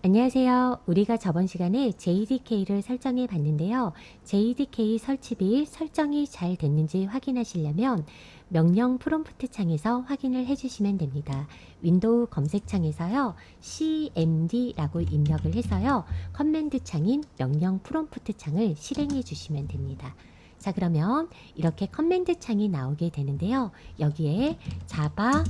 안녕하세요. 우리가 저번 시간에 JDK를 설정해 봤는데요. JDK 설치비 설정이 잘 됐는지 확인하시려면 명령 프롬프트 창에서 확인을 해주시면 됩니다. 윈도우 검색창에서요. cmd라고 입력을 해서요. 커맨드 창인 명령 프롬프트 창을 실행해 주시면 됩니다. 자 그러면 이렇게 커맨드 창이 나오게 되는데요. 여기에 자바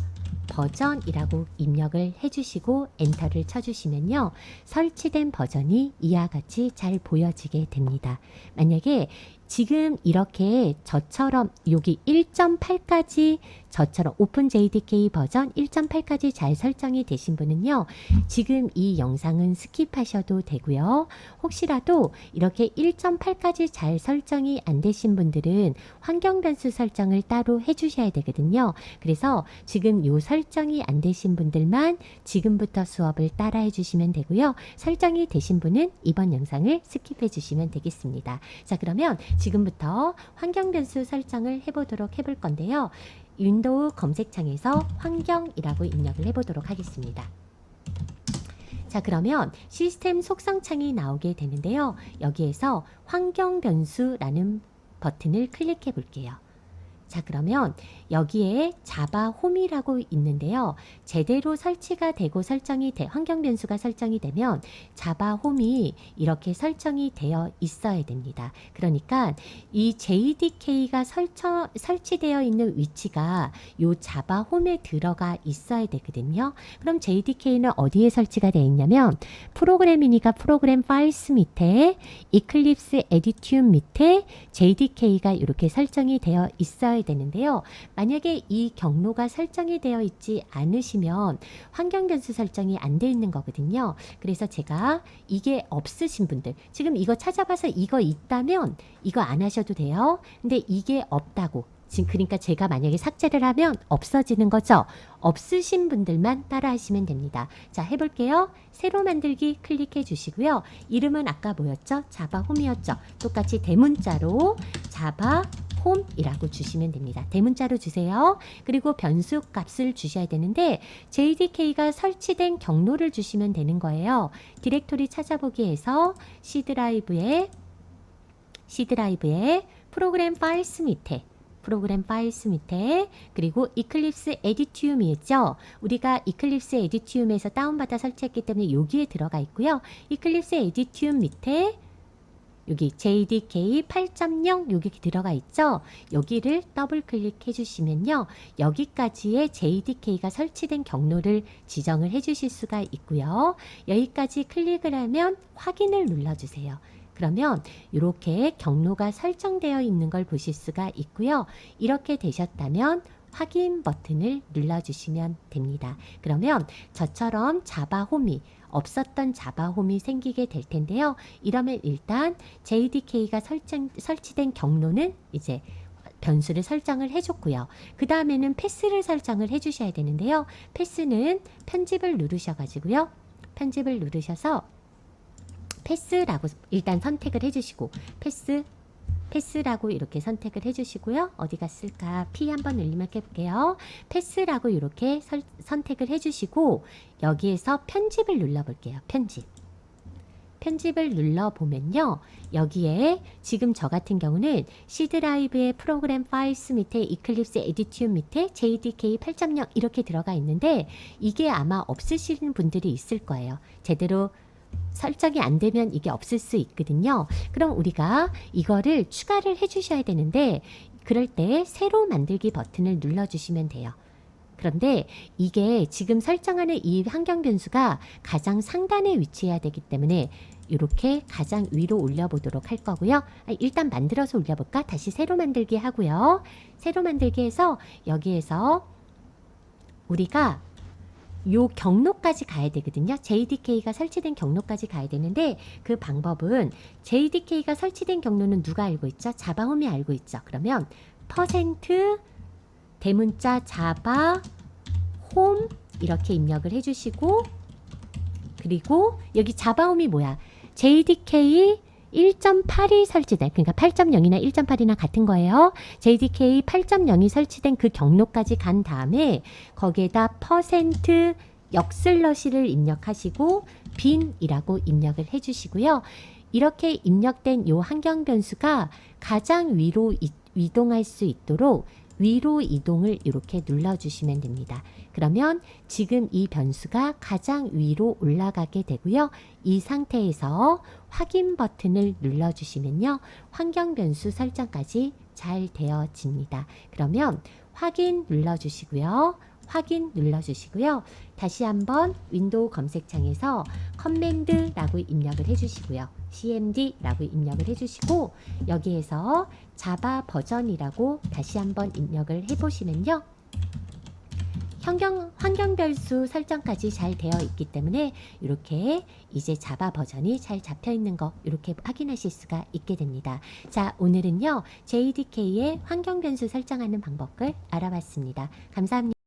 버전이라고 입력을 해주시고 엔터를 쳐주시면요. 설치된 버전이 이와 같이 잘 보여지게 됩니다. 만약에 지금 이렇게 저처럼 여기 1.8까지 저처럼 오픈 JDK 버전 1.8까지 잘 설정이 되신 분은요. 지금 이 영상은 스킵하셔도 되고요. 혹시라도 이렇게 1.8까지 잘 설정이 안 되신 분들은 환경 변수 설정을 따로 해 주셔야 되거든요. 그래서 지금 요 설정이 안 되신 분들만 지금부터 수업을 따라 해 주시면 되고요. 설정이 되신 분은 이번 영상을 스킵해 주시면 되겠습니다. 자, 그러면 지금부터 환경 변수 설정을 해보도록 해볼 건데요. 윈도우 검색창에서 환경이라고 입력을 해보도록 하겠습니다. 자, 그러면 시스템 속성 창이 나오게 되는데요. 여기에서 환경 변수라는 버튼을 클릭해 볼게요. 자, 그러면 여기에 자바 홈이라고 있는데요. 제대로 설치가 되고 설정이 돼 환경 변수가 설정이 되면 자바 홈이 이렇게 설정이 되어 있어야 됩니다. 그러니까 이 JDK가 설쳐, 설치되어 있는 위치가 요 자바 홈에 들어가 있어야 되거든요. 그럼 JDK는 어디에 설치가 되어 있냐면 프로그램이니까 프로그램 파일스 밑에 이클립스 에디튠 밑에 JDK가 이렇게 설정이 되어 있어야 되는데요. 만약에 이 경로가 설정이 되어 있지 않으시면 환경 변수 설정이 안 돼 있는 거거든요. 그래서 제가 이게 없으신 분들 지금 이거 찾아봐서 이거 있다면 이거 안 하셔도 돼요. 근데 이게 없다고 지금 그러니까 제가 만약에 삭제를 하면 없어지는 거죠. 없으신 분들만 따라 하시면 됩니다. 자, 해볼게요. 새로 만들기 클릭해 주시고요. 이름은 아까 뭐였죠? 자바 홈이었죠. 똑같이 대문자로 자바 홈이라고 주시면 됩니다. 대문자로 주세요. 그리고 변수 값을 주셔야 되는데 JDK가 설치된 경로를 주시면 되는 거예요. 디렉토리 찾아보기에서 C 드라이브에 C 드라이브에 프로그램 파일스 밑에 프로그램 파일스 밑에 그리고 이클립스 에디튠이 있죠. 우리가 이클립스 에디튠에서 다운받아 설치했기 때문에 여기에 들어가 있고요. 이클립스 에디튠 밑에 여기 JDK 8.0 여기 들어가 있죠. 여기를 더블 클릭해 주시면요. 여기까지의 JDK가 설치된 경로를 지정을 해 주실 수가 있고요. 여기까지 클릭을 하면 확인을 눌러 주세요. 그러면 이렇게 경로가 설정되어 있는 걸 보실 수가 있고요. 이렇게 되셨다면 확인 버튼을 눌러주시면 됩니다. 그러면 저처럼 자바 홈이 없었던 자바 홈이 생기게 될 텐데요. 이러면 일단 JDK가 설정, 설치된 경로는 이제 변수를 설정을 해줬고요. 그 다음에는 패스를 설정을 해주셔야 되는데요. 패스는 편집을 누르셔가지고요. 편집을 누르셔서 패스라고 일단 선택을 해주시고 패스 패스라고 이렇게 선택을 해주시고요. 어디 갔을까? P 한번 눌리면 해볼게요. 패스라고 이렇게 설, 선택을 해주시고 여기에서 편집을 눌러볼게요. 편집. 편집을 눌러보면요. 여기에 지금 저 같은 경우는 C 드라이브의 프로그램 파일스 밑에 이클립스 에디튠 밑에 JDK 8.0 이렇게 들어가 있는데 이게 아마 없으시는 분들이 있을 거예요. 제대로 설정이 안 되면 이게 없을 수 있거든요. 그럼 우리가 이거를 추가를 해 주셔야 되는데 그럴 때 새로 만들기 버튼을 눌러 주시면 돼요. 그런데 이게 지금 설정하는 이 환경 변수가 가장 상단에 위치해야 되기 때문에 이렇게 가장 위로 올려보도록 할 거고요. 아, 일단 만들어서 올려볼까? 다시 새로 만들기 하고요. 새로 만들기 해서 여기에서 우리가 요 경로까지 가야 되거든요. JDK가 설치된 경로까지 가야 되는데 그 방법은 JDK가 설치된 경로는 누가 알고 있죠? 자바홈이 알고 있죠. 그러면 퍼센트 대문자 자바 홈 이렇게 입력을 해주시고 그리고 여기 자바홈이 뭐야? JDK 1.8이 설치된 그러니까 8.0이나 1.8이나 같은 거예요. JDK 8.0이 설치된 그 경로까지 간 다음에 거기에다 퍼센트 역슬러시를 입력하시고 빈이라고 입력을 해주시고요. 이렇게 입력된 요 환경 변수가 가장 위로 이, 이동할 수 있도록 위로 이동을 이렇게 눌러주시면 됩니다. 그러면 지금 이 변수가 가장 위로 올라가게 되고요. 이 상태에서 확인 버튼을 눌러주시면요. 환경 변수 설정까지 잘 되어집니다. 그러면 확인 눌러주시고요. 확인 눌러주시고요. 다시 한번 윈도우 검색창에서 커맨드라고 입력을 해주시고요. cmd라고 입력을 해주시고 여기에서 자바 버전이라고 다시 한번 입력을 해보시면요. 환경, 환경 별수 설정까지 잘 되어 있기 때문에 이렇게 이제 자바 버전이 잘 잡혀 있는 거 이렇게 확인하실 수가 있게 됩니다. 자, 오늘은요. JDK의 환경 변수 설정하는 방법을 알아봤습니다. 감사합니다.